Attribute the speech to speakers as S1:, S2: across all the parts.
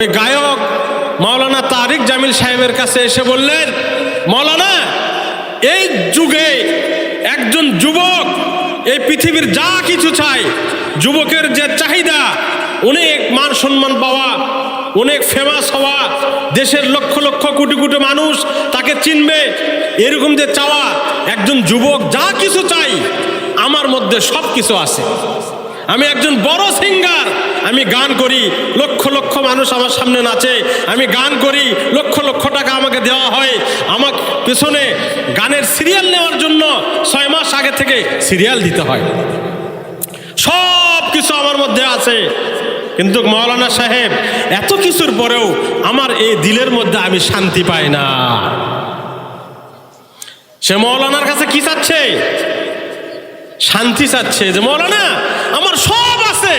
S1: গায়ক মাওলানা তারিক জামিল সাহেবের কাছে এসে বললেন, মাওলানা, এই যুগে একজন যুবক এই পৃথিবীর যা কিছু চায়, যুবকের যে চাহিদা, অনেক মান সম্মান পাওয়া, অনেক ফেমাস হওয়া, দেশের লক্ষ লক্ষ কোটি কোটি মানুষ তাকে চিনবে, এরকম যে চাওয়া, একজন যুবক যা কিছু চাই, আমার মধ্যে সব কিছু আছে। আমি একজন বড় সিঙ্গার আমি গান করি, লক্ষ লক্ষ মানুষ আমার সামনে নাচে। আমি গান করি, লক্ষ লক্ষ টাকা আমাকে দেওয়া হয়। আমার পেছনে গানের সিরিয়াল নেওয়ার জন্য ছয় মাস আগে থেকে সিরিয়াল দিতে হয়। সব কিছু আমার মধ্যে আছে। কিন্তু মৌলানা সাহেব, এত কিছুর পরেও আমার এই দিলের মধ্যে আমি শান্তি পাই না। সে মৌলানার কাছে কি চাচ্ছে? শান্তি চাচ্ছে যে, মৌলানা আমার সব আছে।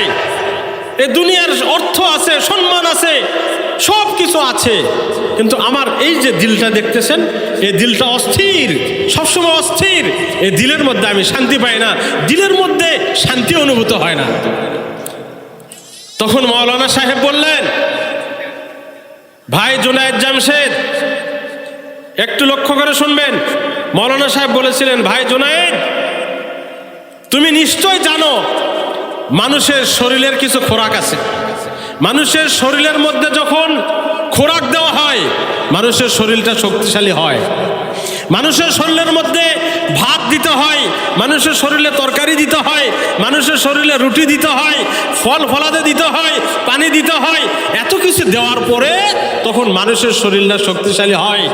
S1: এ দুনিয়ার অর্থ আছে, সম্মান আছে, সব কিছু আছে। কিন্তু আমার এই যে দিলটা দেখতেছেন, এই দিলটা অস্থির, সবসময় অস্থির। এই দিলের মধ্যে আমি শান্তি পাই না, দিলের মধ্যে শান্তি অনুভূত হয় না। তখন মৌলানা সাহেব বললেন, ভাই জুনায়দ জামশেদ, একটু লক্ষ্য করে শুনবেন। মৌলানা সাহেব বলেছিলেন, ভাই জুনায়েদ, তুমি নিশ্চয় জানো মানুষের শরীরের কিছু খোরাক আছে। মানুষের শরীরের মধ্যে যখন খোরাক দেওয়া হয়, মানুষের শরীরটা শক্তিশালী হয়। মানুষের শরীরের মধ্যে দিতে হয়, মানুষের শরীরে তরকারি দিতে হয়, মানুষের শরীরে রুটি দিতে হয়, ফল ফলাতে দিতে হয়, পানি দিতে হয়, এত কিছু দেওয়ার পরে তখন মানুষের শরীরটা শক্তিশালী হয়।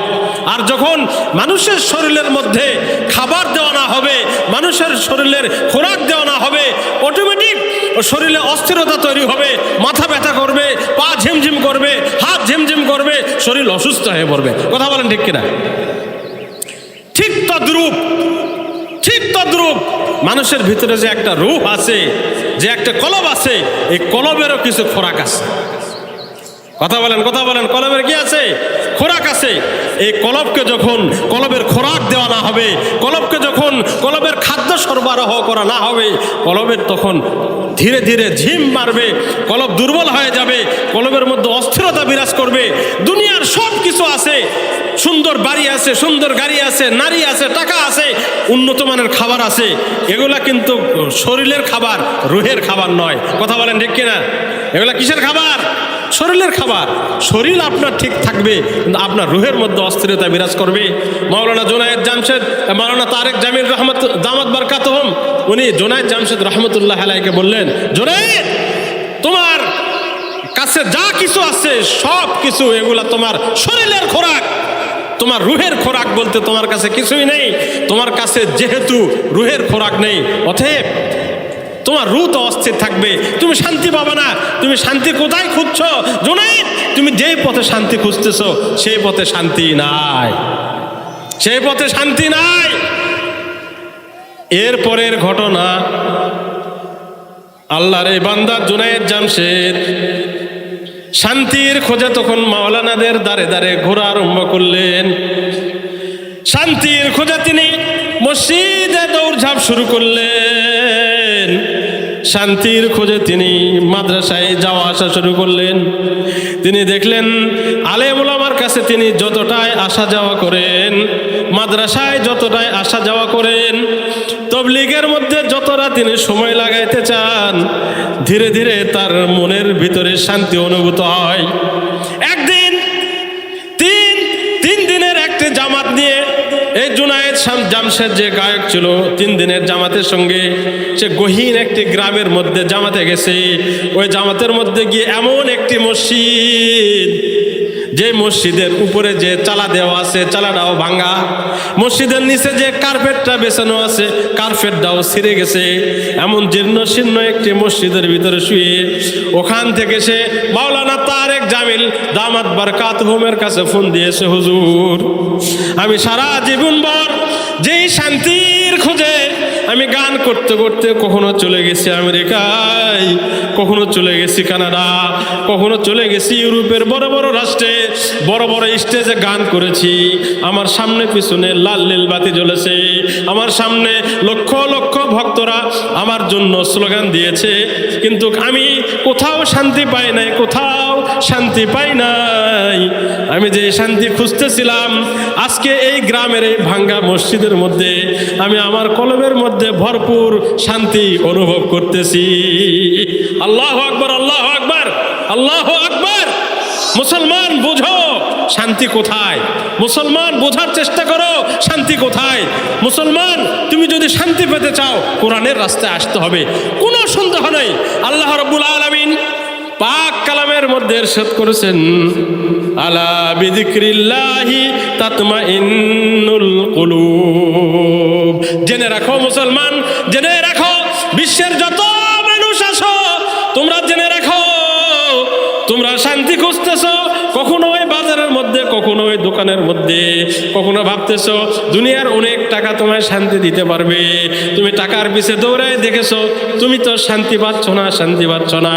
S1: আর যখন মানুষের শরীরের মধ্যে খাবার দেওয়া না হবে, মানুষের শরীরের খোরাক দেওয়া না হবে অটোমেটিক শরীরে অস্থিরতা তৈরি হবে, মাথা ব্যথা করবে, পা ঝিমঝিম করবে, হাত ঝিমঝিম করবে, শরীর অসুস্থ হয়ে পড়বে। কথা বলেন ঠিক কিনা? ঠিক তদ্রূপ তদ্রূপ মানুষের ভিতরে যে একটা রূপ আছে, যে একটা কলব আছে, এই কলবেরও কিছু খোরাক আছে। কথা বলেন কথা বলেন, কলবের কি আছে? খোরাক আছে। এই কলবকে যখন কলবের খোরাক দেওয়া না হবে, কলবকে যখন কলবের খাদ্য সরবরাহ করা না হবে, কলবের তখন ধীরে ধীরে ঝিম মারবে, কলব দুর্বল হয়ে যাবে, কলবের মধ্যে অস্থিরতা বিরাজ করবে, দুনিয়ার সব কিছু আছে। সুন্দর বাড়ি আছে, সুন্দর গাড়ি আছে, নারী আছে, টাকা আছে, উন্নত মানের খাবার আছে। এগুলা কিন্তু শরীরের খাবার, রুহের খাবার নয়। কথা বলেন ঠিক কিনা? এগুলা কিসের খাবার? শরীরের খাবার। শরীর আপনার ঠিক থাকবে, কিন্তু আপনার রুহের মধ্যে অস্থিরতা বিরাজ করবে। মাওলানা জোনায়েদ জামশেদ, মাওলানা তারেক জামিল রহমত, দামাত বারকাত হোম উনি জোনায়েদ জামশেদ রহমতুল্লাহ আলাইকে বললেন, জোনায়েদ, তোমার কাছে যা কিছু আছে সব কিছু এগুলা তোমার শরীরের খোরাক। তোমার রুহের খোরাক বলতে তোমার কাছে কিছুই নেই। তোমার কাছে যেহেতু রুহের খোরাক নেই অথেব তোমার রু তো অস্থির থাকবে। তুমি শান্তি পাবে না। তুমি শান্তি কোথায় খুঁজছ? জোনাইদ, তুমি যেই পথে শান্তি খুঁজতেছ, সেই পথে শান্তি নাই। সেই পথে শান্তি নাই। এর পরের ঘটনা, আল্লাহর এই বান্দা জুনায়েদ জামশেদ শান্তির খোঁজে তখন মাওলানাদের দাঁড়ে দাঁড়ে ঘোরা আরম্ভ করলেন। শান্তির খোঁজে তিনি মসজিদে দৌড়ঝাঁপ শুরু করলেন। শান্তির খোঁজে তিনি মাদ্রাসায় যাওয়া আসা শুরু করলেন। তিনি দেখলেন আলেমুলামার কাছে তিনি যতটাই আসা যাওয়া করেন, মাদ্রাসায় যতটাই আসা যাওয়া করেন তবলিগের মধ্যে যতটা তিনি সময় লাগাইতে চান, ধীরে ধীরে তার মনের ভিতরে শান্তি অনুভূত হয়। একদিন, তিন তিন দিনের একটি জামাত নিয়ে এই জুনায়েদ জামশেদ যে গায়ক ছিল, তিন দিনের জামাতের সঙ্গে সে গহীন একটি গ্রামের মধ্যে জামাতে গেছে। ওই জামাতের মধ্যে গিয়ে এমন একটি মসজিদ যে মসজিদের উপরে যে চালা দেওয়া আছে, চালাটাও ভাঙ্গা মসজিদের নিচে যে কার্পেটটা বেছানো আছে, কার্পেটটাও ছিঁড়ে গেছে। এমন জীর্ণ শীর্ণ একটি মসজিদের ভিতরে শুয়ে, ওখান থেকে সে মাওলানা তারেক জামিল দামাত বারকাত হোমের কাছে ফোন দিয়েছে, হুজুর, আমি সারা জীবন ভর যেই শান্তির খোঁজে আমি গান করতে করতে কখনো চলে গেছি আমেরিকায়, কখনো চলে গেছি কানাডা, কখনো চলে গেছি ইউরোপের বড় বড় রাষ্ট্রে, বড় বড় স্টেজে গান করেছি। আমার সামনে পিছনে লাল নীল বাতি জ্বলেছে। আমার সামনে লক্ষ লক্ষ ভক্তরা আমার জন্য স্লোগান দিয়েছে। কিন্তু আমি কোথাও শান্তি পাই নাই, কোথাও শান্তি পাই নাই। আমি যে শান্তি খুঁজতেছিলাম, আজকে এই গ্রামের এই ভাঙ্গা মসজিদের মধ্যে, আমি আমার কলমের মধ্যে ভরপুর শান্তি অনুভব করতেছি। আল্লাহ আকবর আল্লাহ আকবর আল্লাহ আকবর। মুসলমান, বুঝো, শান্তি কোথায়? মুসলমান, বোঝার চেষ্টা করো, শান্তি কোথায়? মুসলমান, তুমি যদি শান্তি পেতে চাও, কোরআনের রাস্তায় আসতে হবে। কোনো সন্দেহ নেই। আল্লাহ রব্বুল আলমিন পাক কালামের মধ্যে এরশাদ করেছেন, আলা বিদিক্রিল্লাহি তাতমা ইন্নুল কুলুব। জেনে রাখো মুসলমান, জেনে রাখো, বিশ্বের যত মানুষ আছো, তোমরা জেনে রাখো, তোমরা শান্তি খুঁজতেছো, কখনো ওই বাজারের মধ্যে, কখনো ওই দোকানের মধ্যে, কখনো ভাবতেছ, দুনিয়ার অনেক টাকা তোমায় শান্তি দিতে পারবে। তুমি টাকার পিছে দৌড়ায় দেখেছ, তুমি তো শান্তি পাচ্ছ না, শান্তি পাচ্ছ না।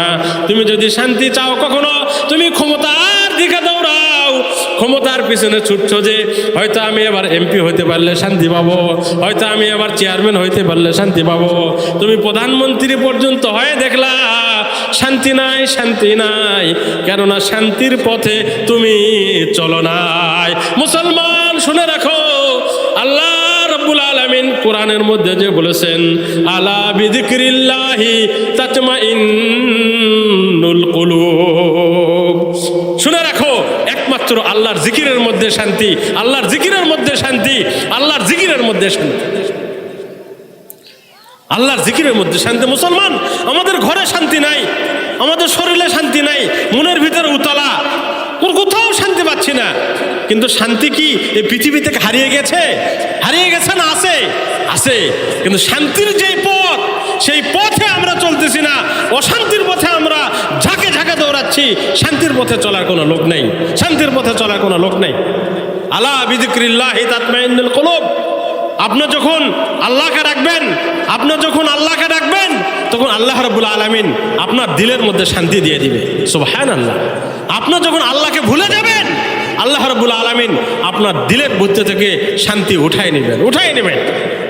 S1: তুমি যদি শান্তি চাও কখনো, তুমি দৌড়াও ক্ষমতার পিছনে ছুটছ যে, হয়তো আমি এবার এমপি হইতে পারলে শান্তি পাবো, হয়তো আমি এবার চেয়ারম্যান হইতে পারলে শান্তি পাবো। তুমি প্রধানমন্ত্রী পর্যন্ত হয়ে দেখলা, শান্তি নাই শান্তি নাই, কেননা শান্তির পথে তুমি চলো নাই। মুসলমান, শুনে রাখো, আল্লাহ রব্বুল আলমিন কোরআনের মধ্যে যে বলেছেন, আলা বিদিক্রিল্লাহি তাতমা ইন্নুল একমাত্র আল্লাহর জিকিরের মধ্যে শান্তি, আল্লাহর জিকিরের মধ্যে শান্তি, আল্লাহর জিকিরের মধ্যে শান্তি। আল্লাহর জিকিরের মধ্যে শান্তি। মুসলমান, আমাদের ঘরে শান্তি নাই, আমাদের শরীরে শান্তি নাই, মনের ভিতরে উতলা। কোন কোথাও শান্তি পাচ্ছি না। কিন্তু শান্তি কি এই পৃথিবী থেকে হারিয়ে গেছে? হারিয়ে গেছে না আছে? আছে। কিন্তু শান্তির যে পথ, সেই পথে আমরা চলতেছি না। অশান্তির পথে দৌড়াচ্ছি শান্তির পথে চলার কোনো লোক নেই। শান্তির পথে চলার কোনো লোক নেই। আলা বিদিক্রিল্লাহ তাতমাইনুল কলব। আপনি যখন আল্লাহকে ডাকবেন, আপনি যখন আল্লাহকে ডাকবেন, তখন আল্লাহ রবুল আলমিন আপনার দিলের মধ্যে শান্তি দিয়ে দিবে। হ্যাঁ আল্লাহ আপনি যখন আল্লাহকে ভুলে যাবেন, আল্লাহ রবুল আলমিন আপনার দিলের বুদ্ধি থেকে শান্তি উঠাই নেবেন উঠাই নেবেন।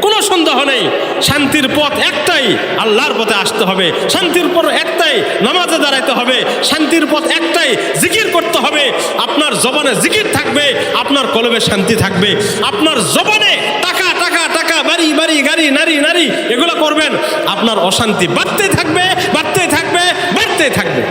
S1: কোনো সন্দেহ নেই। শান্তির পথ একটাই, আল্লাহর পথে আসতে হবে। শান্তির পথ একটাই নামাজে দাঁড়াইতে হবে, শান্তির পথ একটাই জিকির করতে হবে। আপনার জবানে জিকির থাকবে, আপনার কলবে শান্তি থাকবে। আপনার জবানে টাকা টাকা টাকা, বাড়ি বাড়ি, গাড়ি, নারী নারী, এগুলো করবেন। আপনার অশান্তি বাড়তে থাকবে বাড়তে থাকবে বাড়তে থাকবে।